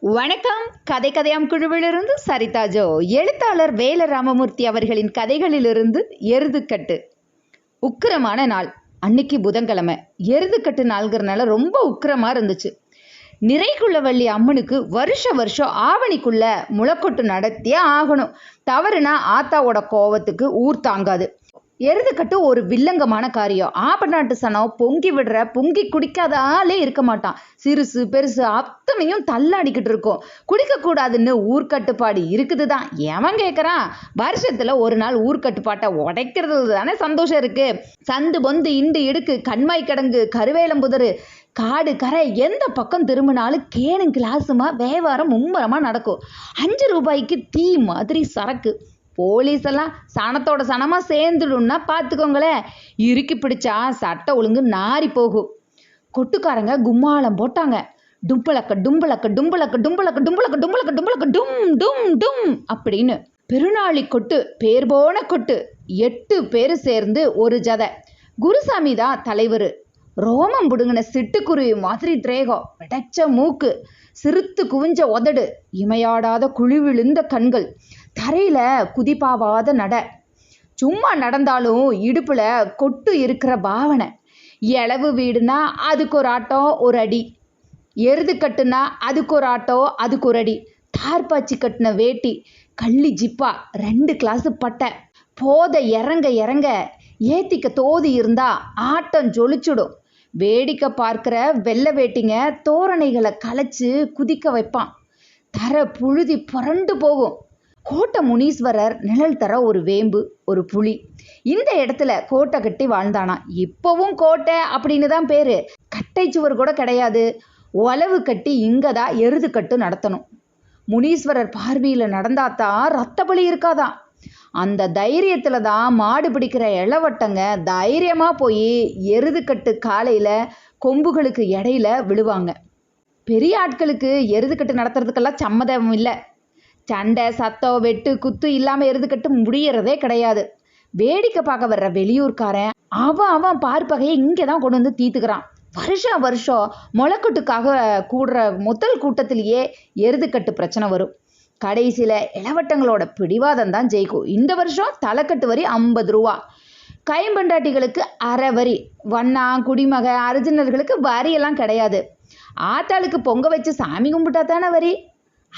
வணக்கம். கதை கதையாம் குழுவிலிருந்து சரிதா ஜோ. எழுத்தாளர் வேல ராமமூர்த்தி அவர்களின் கதைகளிலிருந்து எருதுக்கட்டு உக்கிரமான நாள். அன்னைக்கு புதன்கிழமை. எருதுக்கட்டு நாள்கிறனால ரொம்ப உக்கிரமா இருந்துச்சு. நிறைக்குள்ளவள்ளி அம்மனுக்கு வருஷ வருஷம் ஆவணிக்குள்ள முளைக்கொட்டு நடத்தியே ஆகணும். தவறுனா ஆத்தாவோட கோவத்துக்கு ஊர் தாங்காது. எருதுக்கட்டு ஒரு வில்லங்கமான காரியம். ஆபநாட்டு சனம் பொங்கி விடுற பொங்கி குடிக்காத ஆளே இருக்க மாட்டான். சிறுசு பெருசு அத்தனையும் தள்ளாடிக்கிட்டு இருக்கும். குடிக்கக்கூடாதுன்னு ஊர்க்கட்டுப்பாடு இருக்குது தான் எவன் கேட்குறான் வருஷத்துல ஒரு நாள் ஊர்க்கட்டுப்பாட்டை உடைக்கிறது தானே சந்தோஷம் இருக்கு. சந்து பொந்து இண்டு இடுக்கு கண்மாய் கிடங்கு கருவேலம்புதரு காடு கரை எந்த பக்கம் திரும்பினாலும் கேனும் கிளாஸுமா வியாபாரம் மும்முரமாக நடக்கும். அஞ்சு ரூபாய்க்கு தீ மாதிரி சரக்கு. போலீஸ் எல்லாம் சனத்தோட சனமாக சேர்ந்துடும்னா பார்த்துக்கோங்களேன் இறுக்கி பிடிச்சா சட்டை ஒழுங்கு நாரி போகும் கொட்டுக்காரங்க கும்மாளம் போட்டாங்க. டும்பளக்க டும்பளக்க டும்பளக்க டும்பளக்க டும்பளக்க டும்பளக்க டும்பளக்க டும் டும் டும் அப்படின்னு பெருநாளி கொட்டு பேர் போன கொட்டு. எட்டு பேர் சேர்ந்து ஒரு ஜதை. குருசாமி தான் தலைவர். ரோமம் புடுங்கின சிட்டுக்குருவி மாதிரி திரேகம். பிடைச்ச மூக்கு. சிறுத்து குவிஞ்ச உதடு. இமையாடாத குழிவிழுந்த கண்கள். தரையில் குதிப்பாவாத நட. சும்மா நடந்தாலும் இடுப்பில் கொட்டு இருக்கிற பாவனை. இளவு வீடுனா அதுக்கு ஒரு ஆட்டம் ஒரு அடி. எருது கட்டுனா அதுக்கு ஒரு ஆட்டம் அதுக்கு ஒரு அடி. தார்பாச்சி கட்டின வேட்டி கள்ளி ஜிப்பா ரெண்டு கிளாஸு பட்டை. போத இறங்க இறங்க ஏத்திக்க தோதி இருந்தா ஆட்டம் ஜொலிச்சுடும். வேடிக்கை பார்க்குற வெள்ளை வேட்டிங்க தோரணைகளை கலைச்சு குதிக்க வைப்பான். தர புழுதி புரண்டு போகும். கோட்டை முனீஸ்வரர் நிழல் தர ஒரு வேம்பு ஒரு புலி. இந்த இடத்துல கோட்டை கட்டி வாழ்ந்தானா? இப்போவும் கோட்டை அப்படின்னு தான் பேர். கட்டை சுவர் கூட கிடையாது. உளவு கட்டி இங்கே தான் எருது கட்டு நடத்தணும். முனீஸ்வரர் பார்வையில் நடந்தாதான் ரத்த பலி இருக்காதான் அந்த தைரியத்தில் தான் மாடு பிடிக்கிற இளவட்டங்க தைரியமாக போய் எருதுக்கட்டு காலையில் கொம்புகளுக்கு இடையில விழுவாங்க. பெரிய ஆட்களுக்கு எருதுக்கட்டு நடத்துறதுக்கெல்லாம் சம்மதம் இல்லை. சண்டை சத்தம் வெட்டு குத்து இல்லாமல் எருதுக்கட்டு முடியறதே கிடையாது. வேடிக்கை பார்க்க வர்ற வெளியூர்காரன் அவன் அவன் பார்ப்பகையை இங்கே தான் கொண்டு வந்து தீத்துக்கிறான். வருஷம் வருஷம் முளைக்கட்டுக்காக கூடுற முதல் கூட்டத்திலேயே எருதுக்கட்டு பிரச்சனை வரும். கடைசியில் இளவட்டங்களோட பிடிவாதம் தான் ஜெயிக்கும். இந்த வருஷம் தலைக்கட்டு வரி ஐம்பது ரூபா. கைம்பண்டாட்டிகளுக்கு அரை வரி. வண்ணா குடிமக அரிஜினர்களுக்கு வரியெல்லாம் கிடையாது. ஆத்தாளுக்கு பொங்க வச்சு சாமி கும்பிட்டா தானே வரி?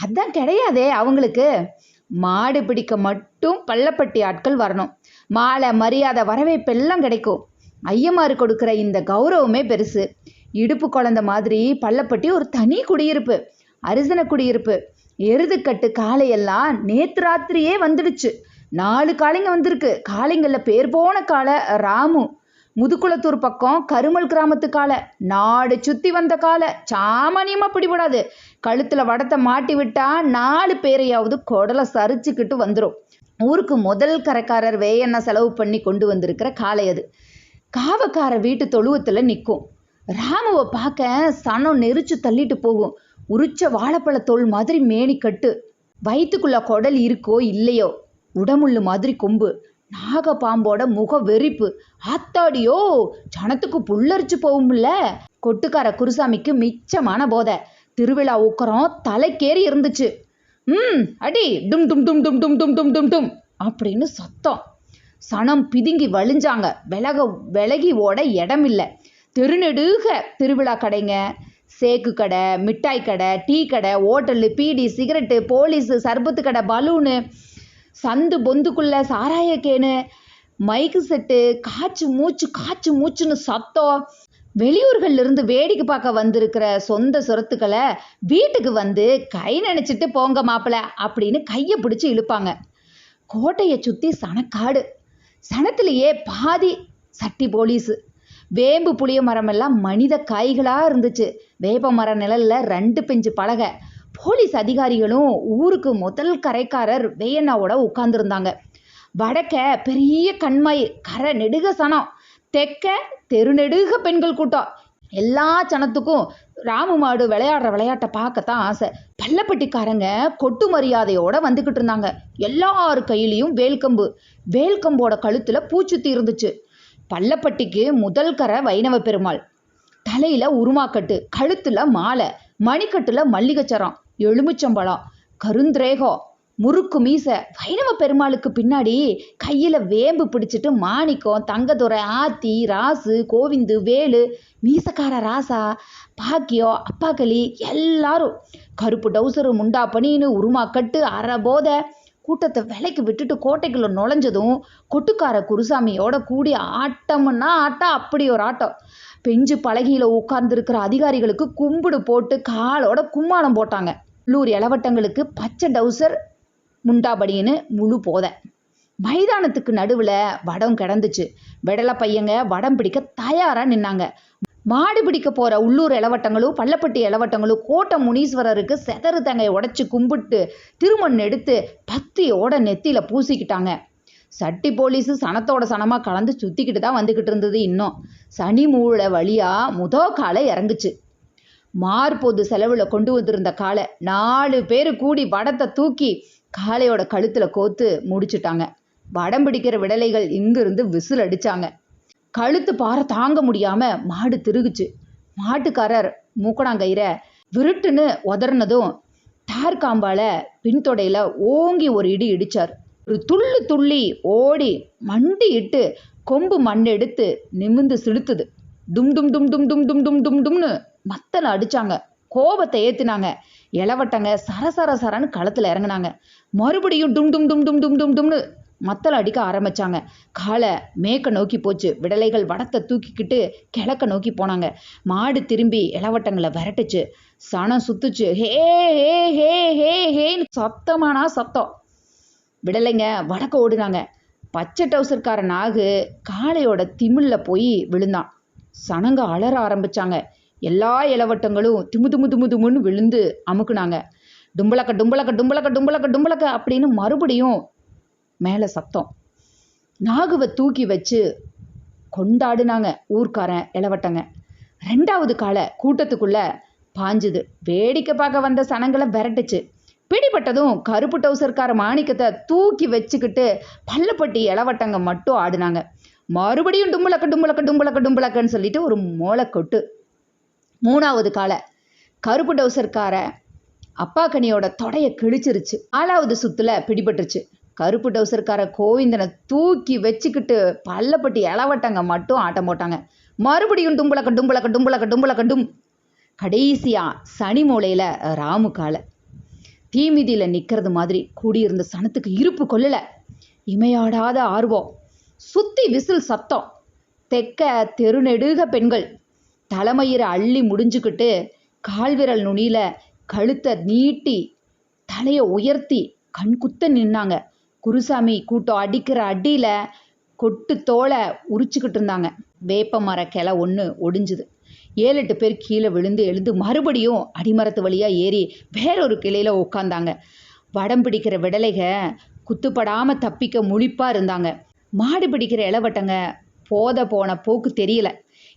அதான் கிடையாதே அவங்களுக்கு. மாடு பிடிக்க மட்டும் பள்ளப்பட்டி ஆட்கள் வரணும். மாலை மரியாதை வரவேற்பெல்லாம் கிடைக்கும். ஐயமாறு கொடுக்குற இந்த கௌரவமே பெருசு. இடுப்பு குழந்த மாதிரி பள்ளப்பட்டி ஒரு தனி குடியிருப்பு அரிசன குடியிருப்பு. எருதுக்கட்டு காளையெல்லாம் நேத்து ராத்திரியே வந்துடுச்சு. நாலு காளைங்க வந்திருக்கு. காளைங்களில் பேர் போன காளை ராமு. முதுகுளத்தூர் பக்கம் கருமல் கிராமத்து காளை நாடு சுத்தி வந்த காளை சாமானியமா பிடிபடாது. கழுத்துல வடத்தை மாட்டி விட்டா நாலு பேரையாவது குடலை சரிச்சுக்கிட்டு வந்துடும் ஊருக்கு முதல் கரைக்காரர் வேயண்ண செலவு பண்ணி கொண்டு வந்திருக்கிற காளை அது. காவக்கார வீட்டு தொழுவத்துல நிற்கும் ராமுவை பார்க்க சனம் நெரிச்சு தள்ளிட்டு போகும். உரிச்ச வாழைப்பழ தோல் மாதிரி மேனி கட்டு வயிற்றுக்குள்ள குடல் இருக்கோ இல்லையோ? உடமுள்ளு மாதிரி கொம்பு. நாகப்பாம்போட முக வெறிப்பு ஆத்தாடியோ ஜனத்துக்கு புல்லரிச்சு போகும்ல. கொட்டுக்கார குருசாமிக்கு மிச்சமான போதை. திருவிழா உக்கரம் தலைக்கேறி இருந்துச்சு. ம் அடி டும் டும் டும் டும் டும் டும் டும் டும் டும் அப்படின்னு சத்தம். சனம் பிதுங்கி வழிஞ்சாங்க. விலக விலகி ஓட இடம் இல்லை தெருநெடுக திருவிழா கடைங்க. சேக்கு கடை மிட்டாய் கடை டீ கடை ஹோட்டலு பீடி சிகரெட்டு போலீஸு சர்பத்து கடை பலூனு சந்து பொந்துக்குள்ள சாராய கேனு மைக்கு செட்டு காய்ச்சி மூச்சு காய்ச்சு மூச்சுன்னு சத்தம். வெளியூர்கள்ல இருந்து வேடிக்கை பார்க்க வந்திருக்கிற சொந்த சொரத்துக்களை வீட்டுக்கு வந்து கை நினைச்சிட்டு போங்க மாப்பிள்ள அப்படின்னு கையை பிடிச்சி இழுப்பாங்க. கோட்டையை சுற்றி சனக்காடு. சனத்திலேயே பாதி சட்டி போலீஸு. வேம்பு புளிய மரமெல்லாம் மனித காய்களாக இருந்துச்சு. வேப்ப மர நிழல்ல ரெண்டு பிஞ்சு பலகை. போலீஸ் அதிகாரிகளும் ஊருக்கு முதல் கரைக்காரர் வேயண்ணாவோட உட்கார்ந்துருந்தாங்க. வடக்க பெரிய கண்மாய் கரை நெடுக சனம் தெக்க தெருநெடுக பெண்கள் கூட்டம். எல்லா சனத்துக்கும் ராமு மாடு விளையாடுற விளையாட்டை பார்க்கத்தான் ஆசை. பள்ளப்பட்டிக்காரங்க கொட்டு மரியாதையோட வந்துக்கிட்டு இருந்தாங்க. எல்லார் கையிலையும் வேல்கம்பு. வேல்கம்போட கழுத்துல பூச்சுத்தி இருந்துச்சு பள்ளப்பட்டிக்கு முதல் கரை வைணவ பெருமாள். தலையில உருமாக்கட்டு கழுத்துல மாலை மணிக்கட்டுல மல்லிகைச்சரம் எலுமிச்சம்பழம் கருந்திரேகம் முறுக்கு மீசை வைணவ பெருமாளுக்கு பின்னாடி கையில் வேம்பு பிடிச்சிட்டு மாணிக்கம் தங்கதுரை ஆத்தி ராசு கோவிந்து வேலு மீசக்கார ராசா பாக்கியம் அப்பாக்களி எல்லாரும் கருப்பு டவுசரு முண்டா பனின்னு உருமா கட்டு அரை போதை கூட்டத்தை விலைக்கு விட்டுட்டு கோட்டைக்குள்ள நுழைஞ்சதும் கொட்டுக்கார குருசாமியோட கூடி ஆட்டம்னா ஆட்டம் அப்படி ஒரு ஆட்டம். பெஞ்சு பலகையில் உட்கார்ந்துருக்கிற அதிகாரிகளுக்கு கும்பிடு போட்டு காலோட கும்மாளம் போட்டாங்க. உள்ளூர் இளவட்டங்களுக்கு பச்சை டவுசர் முண்டாபடின்னு முழு போதை. மைதானத்துக்கு நடுவில் வடம் கிடந்துச்சு. விடலை பையங்க வடம் பிடிக்க தயாராக நின்னாங்க. மாடு பிடிக்க போகிற உள்ளூர் இளவட்டங்களும் பள்ளப்பட்டி இளவட்டங்களும் கோட்டை முனீஸ்வரருக்கு செதறு தங்கையை உடைச்சி கும்பிட்டு திருமண் எடுத்து பத்தியோட நெத்தியில் பூசிக்கிட்டாங்க. சட்டி போலீஸு சனத்தோட சனமாக கலந்து சுற்றிக்கிட்டு தான் வந்துக்கிட்டு இருந்தது இன்னும். சனி மூளை வழியாக முதோ காலை இறங்குச்சு. மார்பொது செலவில் கொண்டு வந்திருந்த காலை நாலு பேர் கூடி வடத்தை தூக்கி காளையோட கழுத்தில் கோத்து முடிச்சுட்டாங்க. வடம் பிடிக்கிற விடலைகள் இங்கிருந்து விசில் அடித்தாங்க கழுத்து பாறை தாங்க முடியாமல் மாடு திருகுச்சு. மாட்டுக்காரர் மூக்கணாங்கயிறை விருட்டுன்னு உதறினதும் தார் காம்பால பின்தொடையில் ஓங்கி ஒரு இடி இடித்தார் ஒரு துள்ளு துள்ளி ஓடி மண்டி இட்டு கொம்பு மண் எடுத்து நிமிந்து சிலுத்துது. டும் டும் டும் டும் டும் டும் டும் டும் டும்னு மத்தலை அடிச்சாங்க. கோபத்தை ஏத்துனாங்க. இளவட்டங்க சரசர சரன்னு களத்துல இறங்குனாங்க. மறுபடியும் டும் டும் டும் டும் டும் டும் டும்னு மத்தல் அடிக்க ஆரம்பிச்சாங்க. காலை மேக்க நோக்கி போச்சு. விடலைகள் வடத்தை தூக்கிக்கிட்டு கிழக்க நோக்கி போனாங்க. மாடு திரும்பி இளவட்டங்களை விரட்டுச்சு. சனம் சுத்துச்சு. ஹே ஹே ஹே ஹே ஹேன்னு சத்தமானா சத்தம். விடலைங்க வடக்க ஓடுனாங்க. பச்சை டவுசர்கார நாகு காளையோட திமிழில் போய் விழுந்தான். சனங்க அலற ஆரம்பிச்சாங்க. எல்லா இளவட்டங்களும் திமு திமு திமு திமுன்னு விழுந்து அமுக்குனாங்க. டும்பளக்க டும்பளக்க டும்பளக்க டும்பளக்க டும்பளக்க அப்படின்னு மறுபடியும் மேலே சத்தம். நாகுவை தூக்கி வச்சு கொண்டாடுனாங்க ஊர்க்காரன் இளவட்டங்க. ரெண்டாவது காலை கூட்டத்துக்குள்ள பாஞ்சுது. வேடிக்கை பார்க்க வந்த சனங்களை விரட்டுச்சு. பிடிபட்டதும் கருப்பு டவுசர்கார மாணிக்கத்தை தூக்கி வச்சுக்கிட்டு பள்ளப்பட்டி இளவட்டங்க மட்டும் ஆடுனாங்க. மறுபடியும் டும்பளக்க டும்பளக்க டும்பளக்க டும்பளக்கன்னு சொல்லிட்டு ஒரு மோளை கொட்டு மூணாவது காலை கருப்பு டவுசர்கார அப்பா கனியோட தொடையை கிழிச்சிருச்சு. நாலாவது சுத்துல பிடிபட்டுருச்சு. கருப்பு டவுசர்கார கோவிந்தனை தூக்கி வச்சுக்கிட்டு பல்லப்பட்டி இளவட்டங்க மட்டும் ஆட்டம் போட்டாங்க. மறுபடியும் டும்பளக்க டும்பளக்க டும்பளக்க டும்பளக்க டும். கடைசியா சனி மூலையில ராமு காலை தீமிதியில நிக்கிறது மாதிரி கூடியிருந்த சனத்துக்கு இருப்பு கொள்ளலை. இமையாடாத ஆர்வம். சுத்தி விசில் சத்தம். தெக்க தெருநெடுக பெண்கள். தலைமயிரை அள்ளி முடிஞ்சுக்கிட்டு கால்விரல் நுனியில கழுத்தை நீட்டி தலையை உயர்த்தி கண் குத்த நின்னாங்க. குருசாமி கூட்டம் அடிக்கிற அடியில கொட்டு தோலை உரிச்சுக்கிட்டு இருந்தாங்க. வேப்ப மர கிளை ஒன்று ஒடிஞ்சுது. ஏழு எட்டு பேர் கீழே விழுந்து எழுந்து மறுபடியும் அடிமரத்து வழியாக ஏறி வேறொரு கிளையில் உட்காந்தாங்க வடம் பிடிக்கிற விடலைக குத்துப்படாமல் தப்பிக்க முழிப்பாக இருந்தாங்க. மாடு பிடிக்கிற இளவட்டங்க போத போன போக்கு தெரியல.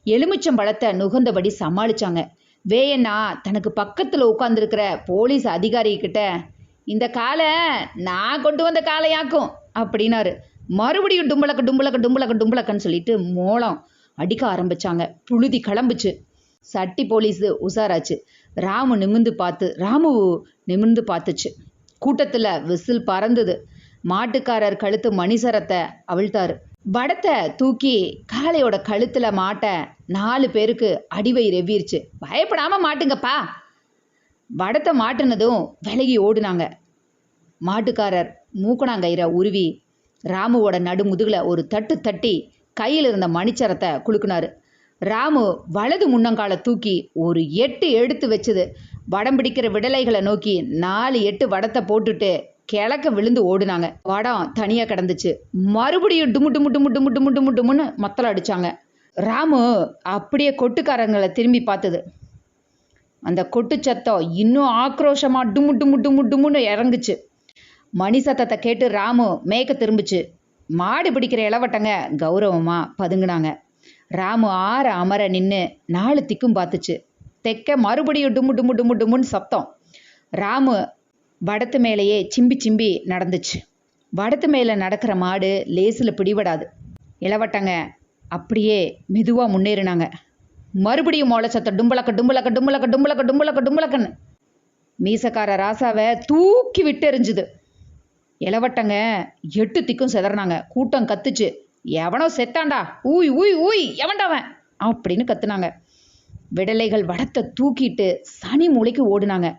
எலுமிச்சம் பழத்தை நுகர்ந்தபடி சமாளிச்சாங்க. வேயண்ணா தனக்கு பக்கத்தில் உட்காந்துருக்கிற போலீஸ் அதிகாரிகிட்ட இந்த காலை நான் கொண்டு வந்த காலையாக்கும் அப்படின்னாரு. மறுபடியும் டும்பளக்க டும்பளக்க டும்பளக்க டும்பளக்கன்னு சொல்லிட்டு மோளம் அடிக்க ஆரம்பிச்சாங்க. புழுதி கிளம்புச்சு. சட்டி போலீஸு உசாராச்சு ராமு நிமிந்து பார்த்து ராமு நிமிர்ந்து பார்த்துச்சு. கூட்டத்தில் விசில் பறந்தது. மாட்டுக்காரர் கழுத்து மணிசரத்தை அவிழ்த்தாரு. வடத்தை தூக்கி காளையோட கழுத்துல மாட்ட நாலு பேருக்கு அடிவை ரெவ்விருச்சு பயப்படாம மாட்டுங்கப்பா. வடத்தை மாட்டுனதும் விலகி ஓடுனாங்க. மாட்டுக்காரர் மூக்கணாங்கயிறை உருவி ராமுவோட நடுமுதுகுல ஒரு தட்டு தட்டி கையில் இருந்த மணிச்சரத்தை குலுக்குனாரு. ராமு வலது முன்னங்கால தூக்கி ஒரு எட்டு எடுத்து வச்சது. வடம் பிடிக்கிற விடலைகளை நோக்கி நாலு எட்டு வடத்தை போட்டுட்டு கிழக்க விழுந்து ஓடுனாங்க வடம் தனியாக கிடந்துச்சு மறுபடியும் டுமு டுமு டுமு டுமு டுமு டுமு டுமுன்னு மத்தல அடிச்சாங்க ராமு அப்படியே கொட்டுக்காரங்களை திரும்பி பார்த்தது அந்த கொட்டு சத்தம் இன்னும் ஆக்ரோஷமா டுமு டுமு டுமு டுமுன்னு இறங்குச்சு மணி சத்தத்தை கேட்டு ராமு மேய்க்க திரும்பிச்சு மாடு பிடிக்கிற இளவட்டங்க கௌரவமா பதுங்கினாங்க ராமு ஆற அமர நின்று நாலு திக்கும் பார்த்துச்சு தெக்க மறுபடியும் டுமு டுமு டுமு டுமுன்னு சத்தம் ராமு வடத்து மேலேயே சிம்பி சிம்பி நடந்துச்சு. வடத்து மேலே நடக்கிற மாடு லேசில் பிடிபடாது. இளவட்டங்க அப்படியே மெதுவாக முன்னேறினாங்க. மறுபடியும் மோளச்சத்த சத்தம் டும்பளக்க டும்பளக்க டும்பளக்க டும்பளக்க டும்பளக்க டும்பளக்கன்னு மீசக்கார ராசாவை தூக்கி விட்டு எறிஞ்சுது இளவட்டங்க எட்டு திக்கும் செதறினாங்க. கூட்டம் கத்துச்சு. எவனோ செத்தாண்டா ஊய் ஊய் ஊய் எவன்டாவன்? அப்படின்னு கத்துனாங்க. விடலைகள் வடத்தை தூக்கிட்டு சனி மூளைக்கு ஓடுனாங்க.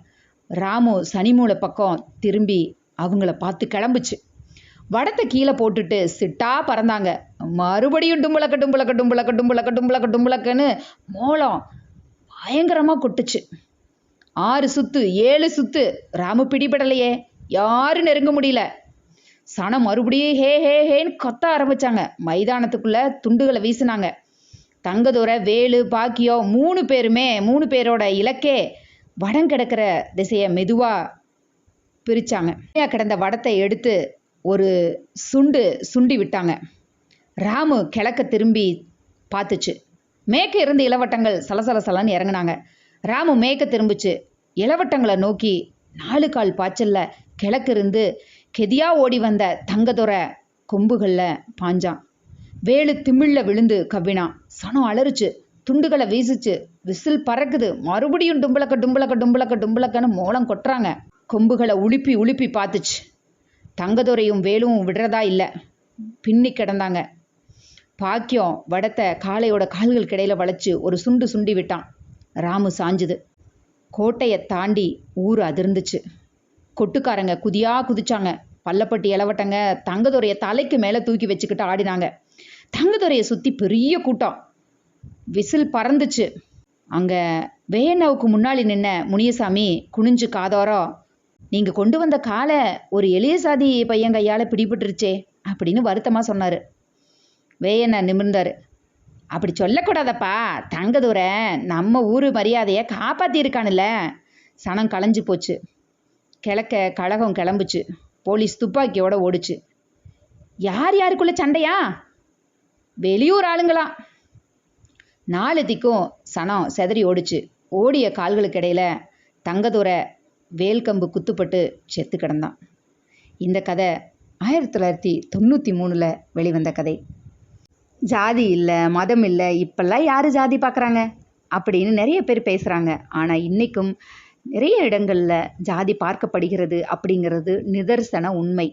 ராமு சனிமூளை பக்கம் திரும்பி அவங்கள பார்த்து கிளம்புச்சு. வடத்தை கீழே போட்டுட்டு சிட்டா பறந்தாங்க. மறுபடியும் டும்புளக்க டும்புளக்க டும்புளக்க டும்புளக்க டும்புளக்க டும்புளக்கன்னு மோளம் பயங்கரமாக கொட்டுச்சு. ஆறு சுத்து ஏழு சுத்து. ராமு பிடிபடலையே. யாரும் நெருங்க முடியல. சனம் மறுபடியும் ஹே ஹே ஹேன்னு கொத்த ஆரம்பிச்சாங்க. மைதானத்துக்குள்ள துண்டுகளை வீசினாங்க. தங்கதுரை வேலு பாக்கியம் மூணு பேருமே மூணு பேரோட இலக்கே வடம் கிடக்கிற திசையை மெதுவாக பிரித்தாங்க கிடந்த வடத்தை எடுத்து ஒரு சுண்டு சுண்டி விட்டாங்க. ராமு கிழக்க திரும்பி பார்த்துச்சு. மேற்க இருந்து இளவட்டங்கள் சலசல சலன்னு இறங்குனாங்க. ராமு மேற்க திரும்பிச்சு. இளவட்டங்களை நோக்கி நாலு கால் பாய்ச்சல்ல கிழக்கு இருந்து கெதியா ஓடி வந்த தங்கதுரை கொம்புகளில் பாஞ்சான் வேலு திமிழில் விழுந்து கவ்வினான். சனம் அலறுச்சு துண்டுகளை வீசிச்சு விசில் பறக்குது. மறுபடியும் டும்பளக்க டும்பளக்க டும்பளக்க டும்பளக்கன்னு மோளம் கொட்டுறாங்க. கொம்புகளை உழுப்பி உழுப்பி பார்த்துச்சு. தங்கதுரையும் வேலும் விடுறதா இல்லை. பின்னி கிடந்தாங்க. பாக்கியம் வடத்தை காளையோட கால்கள் கிடையில வளைச்சு ஒரு சுண்டு சுண்டி விட்டான். ராமு சாஞ்சுது. கோட்டையை தாண்டி ஊர் அதிர்ந்துச்சு. கொட்டுக்காரங்க குதியா குதிச்சாங்க. பல்லப்பட்டி இளவட்டங்க தங்கதுரையை தலைக்கு மேலே தூக்கி வச்சுக்கிட்டு ஆடினாங்க. தங்கதுரையை சுற்றி பெரிய கூட்டம். விசில் பறந்துச்சு. அங்கே வேயண்ணாவுக்கு முன்னாடி நின்ன முனியசாமி குனிஞ்சு காதோரம் நீங்கள் கொண்டு வந்த காலை ஒரு எளிய சாதி பையன் கையால் பிடிபட்டுருச்சே அப்படின்னு வருத்தமாக சொன்னார். வேயண்ணா நிமிர்ந்தார். அப்படி சொல்லக்கூடாதப்பா தங்கதூரை நம்ம ஊர் மரியாதையை காப்பாற்றியிருக்கானுல்ல சனம் களைஞ்சு போச்சு. கிழக்க கழகம் கிளம்புச்சு. போலீஸ் துப்பாக்கியோட ஓடுச்சு. யார் யாருக்குள்ள சண்டையா? வெளியூர் ஆளுங்களாம் நாலு திக்கும் சனம் செதறி ஓடிச்சு. ஓடிய கால்களுக்கு இடையில தங்கதுரை வேல்கம்பு குத்துப்பட்டு செத்து கிடந்தான். இந்த கதை ஆயிரத்தி தொள்ளாயிரத்தி தொண்ணூற்றி மூணில் வெளிவந்த கதை. ஜாதி இல்லை மதம் இல்லை இப்பெல்லாம் யார் ஜாதி பார்க்குறாங்க அப்படின்னு நிறைய பேர் பேசுகிறாங்க ஆனால் இன்றைக்கும் நிறைய இடங்களில் ஜாதி பார்க்கப்படுகிறது அப்படிங்கிறது நிதர்சன உண்மை.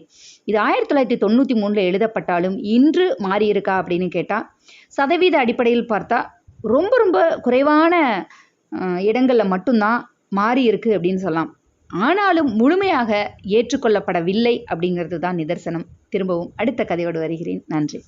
இது ஆயிரத்தி தொள்ளாயிரத்தி தொண்ணூற்றி மூணில் எழுதப்பட்டாலும் இன்று மாறியிருக்கா அப்படின்னு கேட்டால் சதவீத அடிப்படையில் பார்த்தா ரொம்ப ரொம்ப குறைவான இடங்களில் மட்டும்தான் மாறி இருக்கு அப்படின்னு சொல்லலாம். ஆனாலும் முழுமையாக ஏற்றுக்கொள்ளப்படவில்லை அப்படிங்கிறது தான் நிதர்சனம். திரும்பவும் அடுத்த கதையோடு வருகிறேன். நன்றி.